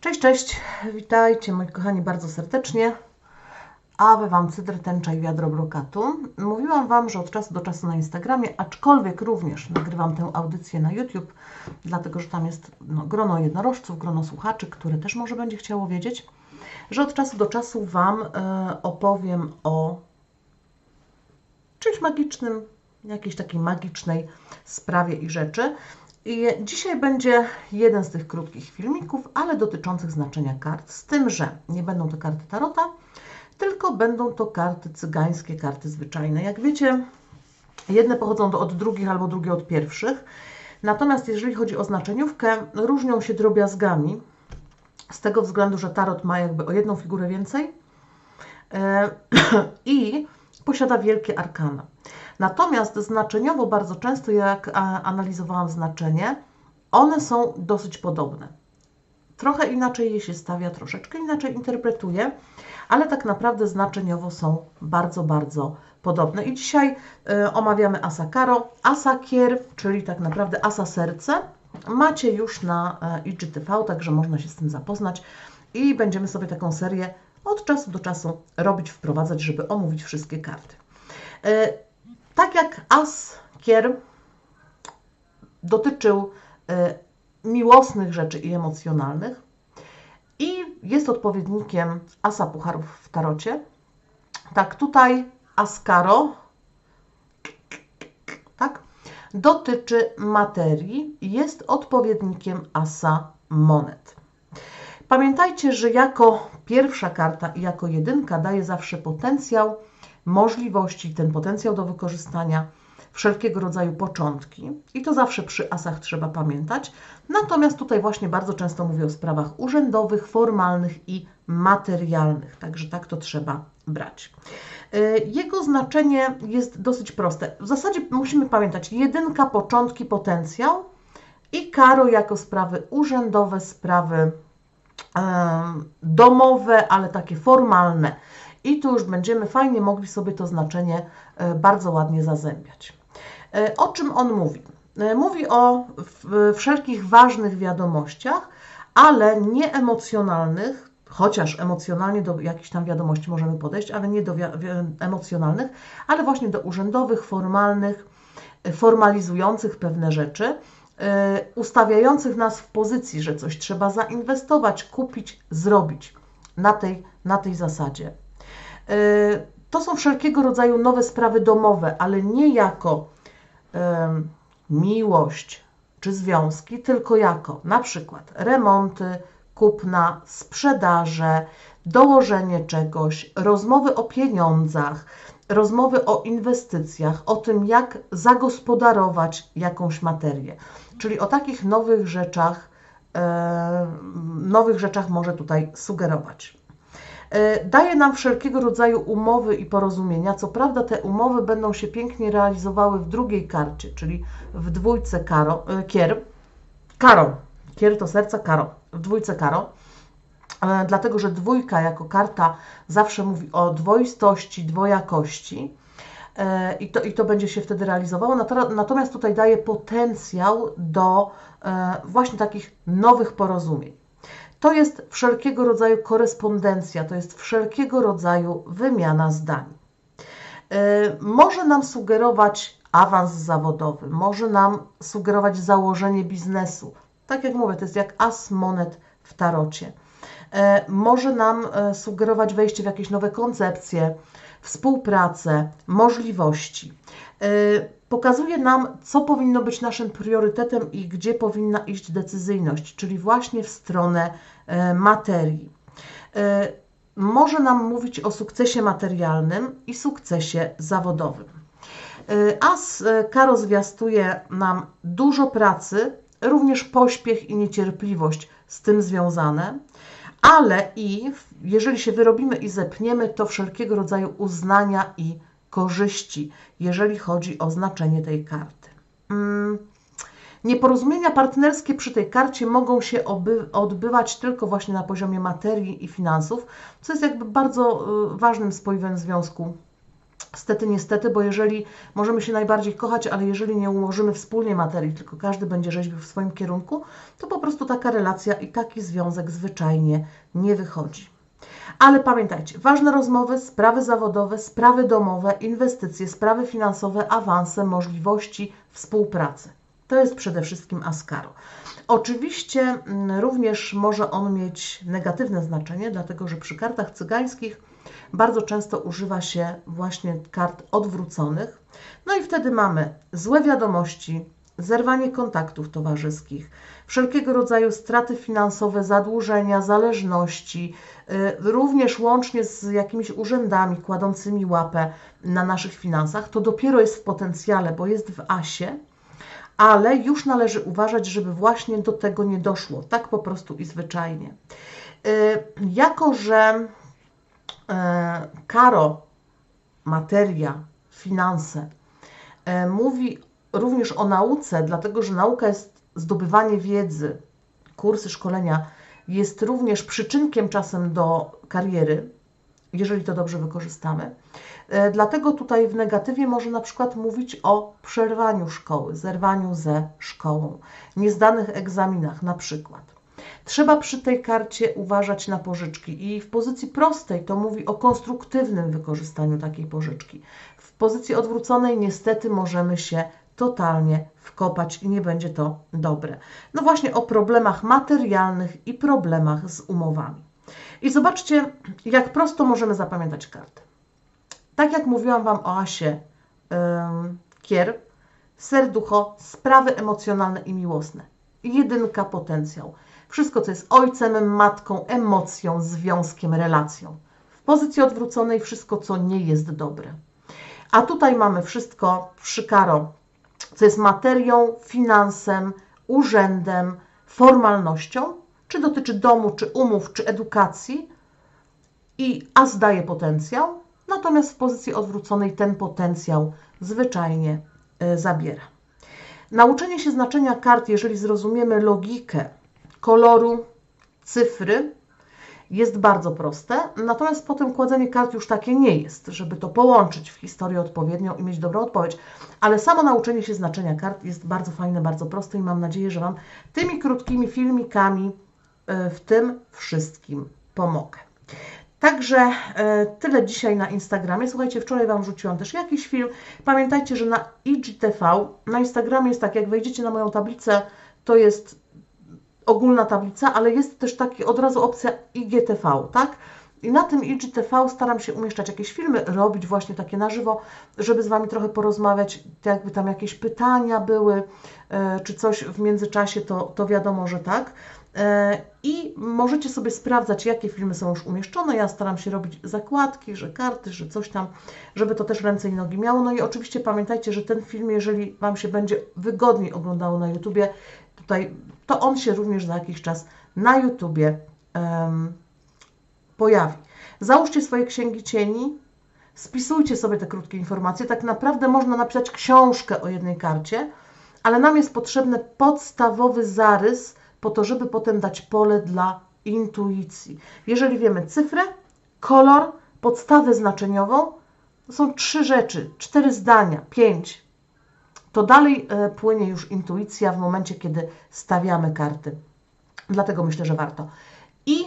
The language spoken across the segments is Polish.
Cześć, cześć, witajcie moi kochani bardzo serdecznie. Aby Wam cydr, tęcza i wiadro brokatu. Mówiłam Wam, że od czasu do czasu na Instagramie, aczkolwiek również nagrywam tę audycję na YouTube, dlatego że tam jest no, grono jednorożców, grono słuchaczy, które też może będzie chciało wiedzieć, że od czasu do czasu Wam e, opowiem o czymś magicznym, jakiejś takiej magicznej sprawie i rzeczy. I dzisiaj będzie jeden z tych krótkich filmików, ale dotyczących znaczenia kart, z tym, że nie będą to karty tarota, tylko będą to karty cygańskie, karty zwyczajne. Jak wiecie, jedne pochodzą od drugich albo drugie od pierwszych. Natomiast jeżeli chodzi o znaczeniówkę, różnią się drobiazgami, z tego względu, że tarot ma jakby o jedną figurę więcej e, i posiada wielkie arkana. Natomiast znaczeniowo bardzo często, jak analizowałam znaczenie, one są dosyć podobne. Trochę inaczej je się stawia, troszeczkę inaczej interpretuje, ale tak naprawdę znaczeniowo są bardzo, bardzo podobne. I dzisiaj y, omawiamy Asa Karo, Asa Kier, czyli tak naprawdę Asa Serce. Macie już na y, IGTV, także można się z tym zapoznać i będziemy sobie taką serię od czasu do czasu robić, wprowadzać, żeby omówić wszystkie karty. Tak jak As Kier dotyczył y, miłosnych rzeczy i emocjonalnych i jest odpowiednikiem Asa Pucharów w Tarocie, tak tutaj Askaro tak, dotyczy materii i jest odpowiednikiem Asa Monet. Pamiętajcie, że jako pierwsza karta i jako jedynka daje zawsze potencjał, możliwości, ten potencjał do wykorzystania, wszelkiego rodzaju początki. I to zawsze przy asach trzeba pamiętać. Natomiast tutaj właśnie bardzo często mówię o sprawach urzędowych, formalnych i materialnych. Także tak to trzeba brać. Y, jego znaczenie jest dosyć proste. W zasadzie musimy pamiętać jedynka, początki, potencjał i karo jako sprawy urzędowe, sprawy domowe, ale takie formalne. I tu już będziemy fajnie mogli sobie to znaczenie e, bardzo ładnie zazębiać. E, o czym on mówi? E, mówi o wszelkich ważnych wiadomościach, ale nie emocjonalnych, chociaż emocjonalnie do jakichś tam wiadomości możemy podejść, ale nie do emocjonalnych, ale właśnie do urzędowych, formalnych, formalizujących pewne rzeczy, ustawiających nas w pozycji, że coś trzeba zainwestować, kupić, zrobić na tej, na tej zasadzie. To są wszelkiego rodzaju nowe sprawy domowe, ale nie jako miłość czy związki, tylko jako na przykład remonty, kupna, sprzedaże, dołożenie czegoś, rozmowy o pieniądzach, rozmowy o inwestycjach, o tym, jak zagospodarować jakąś materię. Czyli o takich nowych rzeczach, e, nowych rzeczach może tutaj sugerować. E, daje nam wszelkiego rodzaju umowy i porozumienia. Co prawda, te umowy będą się pięknie realizowały w drugiej karcie, czyli w dwójce karo, e, kier. Karo. Kier to serca, karo. W dwójce karo. E, dlatego, że dwójka jako karta zawsze mówi o dwoistości, dwojakości. I to, I to będzie się wtedy realizowało. Natomiast tutaj daje potencjał do właśnie takich nowych porozumień. To jest wszelkiego rodzaju korespondencja, to jest wszelkiego rodzaju wymiana zdań. E, może nam sugerować awans zawodowy, może nam sugerować założenie biznesu. Tak jak mówię, to jest jak as monet w tarocie. E, może nam e, sugerować wejście w jakieś nowe koncepcje, współpracę, możliwości pokazuje nam, co powinno być naszym priorytetem i gdzie powinna iść decyzyjność, czyli właśnie w stronę e, materii. E, może nam mówić o sukcesie materialnym i sukcesie zawodowym. E, As Karo zwiastuje nam dużo pracy, również pośpiech i niecierpliwość z tym związane, ale i jeżeli się wyrobimy i zepniemy, to wszelkiego rodzaju uznania i korzyści, jeżeli chodzi o znaczenie tej karty. Mm, nieporozumienia partnerskie przy tej karcie mogą się odbywać tylko właśnie na poziomie materii i finansów, co jest jakby bardzo y, ważnym spoiwem związku Stety, niestety, bo jeżeli możemy się najbardziej kochać, ale jeżeli nie ułożymy wspólnie materii, tylko każdy będzie rzeźbił w swoim kierunku, to po prostu taka relacja i taki związek zwyczajnie nie wychodzi. Ale pamiętajcie, ważne rozmowy, sprawy zawodowe, sprawy domowe, inwestycje, sprawy finansowe, awanse, możliwości współpracy. To jest przede wszystkim Ascaro. Oczywiście mm, również może on mieć negatywne znaczenie, dlatego że przy kartach cygańskich bardzo często używa się właśnie kart odwróconych. No i wtedy mamy złe wiadomości, zerwanie kontaktów towarzyskich, wszelkiego rodzaju straty finansowe, zadłużenia, zależności, y, również łącznie z jakimiś urzędami kładącymi łapę na naszych finansach. To dopiero jest w potencjale, bo jest w asie, ale już należy uważać, żeby właśnie do tego nie doszło, tak po prostu i zwyczajnie. Y, jako, że E, karo, materia, finanse mówi również o nauce, dlatego że nauka jest zdobywanie wiedzy, kursy, szkolenia jest również przyczynkiem czasem do kariery, jeżeli to dobrze wykorzystamy. E, dlatego tutaj w negatywie może na przykład mówić o przerwaniu szkoły, zerwaniu ze szkołą, niezdanych egzaminach na przykład. Trzeba przy tej karcie uważać na pożyczki i w pozycji prostej to mówi o konstruktywnym wykorzystaniu takiej pożyczki. W pozycji odwróconej niestety możemy się totalnie wkopać i nie będzie to dobre. No właśnie o problemach materialnych i problemach z umowami. I zobaczcie, jak prosto możemy zapamiętać kartę. Tak jak mówiłam Wam o Asie Kier, serducho, sprawy emocjonalne i miłosne. Jedynka potencjał. Wszystko, co jest ojcem, matką, emocją, związkiem, relacją. W pozycji odwróconej wszystko, co nie jest dobre. A tutaj mamy wszystko przy karo, co jest materią, finansem, urzędem, formalnością, czy dotyczy domu, czy umów, czy edukacji, i a zdaje potencjał, natomiast w pozycji odwróconej ten potencjał zwyczajnie y, zabiera. Nauczenie się znaczenia kart, jeżeli zrozumiemy logikę koloru, cyfry jest bardzo proste, natomiast potem kładzenie kart już takie nie jest, żeby to połączyć w historię odpowiednią i mieć dobrą odpowiedź. Ale samo nauczenie się znaczenia kart jest bardzo fajne, bardzo proste i mam nadzieję, że Wam tymi krótkimi filmikami e, w tym wszystkim pomogę. Także e, tyle dzisiaj na Instagramie. Słuchajcie, wczoraj Wam rzuciłam też jakiś film. Pamiętajcie, że na IGTV, na Instagramie jest tak, jak wejdziecie na moją tablicę, to jest ogólna tablica, ale jest też taki od razu opcja IGTV, tak? I na tym IGTV staram się umieszczać jakieś filmy, robić właśnie takie na żywo, żeby z Wami trochę porozmawiać, jakby tam jakieś pytania były, e, czy coś w międzyczasie, to, to wiadomo, że tak. E, I możecie sobie sprawdzać, jakie filmy są już umieszczone. Ja staram się robić zakładki, że karty, że coś tam, żeby to też ręce i nogi miało. No i oczywiście pamiętajcie, że ten film, jeżeli Wam się będzie wygodniej oglądało na YouTubie, tutaj, to on się również za jakiś czas na YouTubie um, pojawi. Załóżcie swoje księgi cieni, spisujcie sobie te krótkie informacje. Tak naprawdę można napisać książkę o jednej karcie, ale nam jest potrzebny podstawowy zarys po to, żeby potem dać pole dla intuicji. Jeżeli wiemy cyfrę, kolor, podstawę znaczeniową, to są trzy rzeczy, cztery zdania, pięć to dalej e, płynie już intuicja w momencie, kiedy stawiamy karty. Dlatego myślę, że warto. I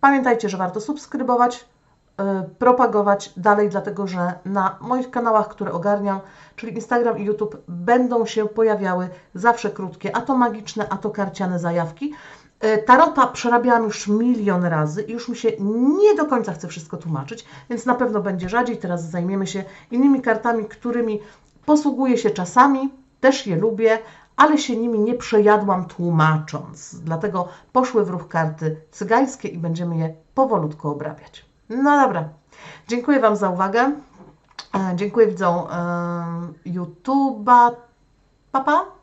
pamiętajcie, że warto subskrybować, e, propagować dalej, dlatego że na moich kanałach, które ogarniam, czyli Instagram i YouTube, będą się pojawiały zawsze krótkie, a to magiczne, a to karciane zajawki. E, tarota przerabiałam już milion razy i już mi się nie do końca chce wszystko tłumaczyć, więc na pewno będzie rzadziej. Teraz zajmiemy się innymi kartami, którymi Posługuję się czasami, też je lubię, ale się nimi nie przejadłam tłumacząc. Dlatego poszły w ruch karty cygańskie i będziemy je powolutku obrabiać. No dobra, dziękuję Wam za uwagę. E, dziękuję widzom e, YouTube'a. Papa. Pa.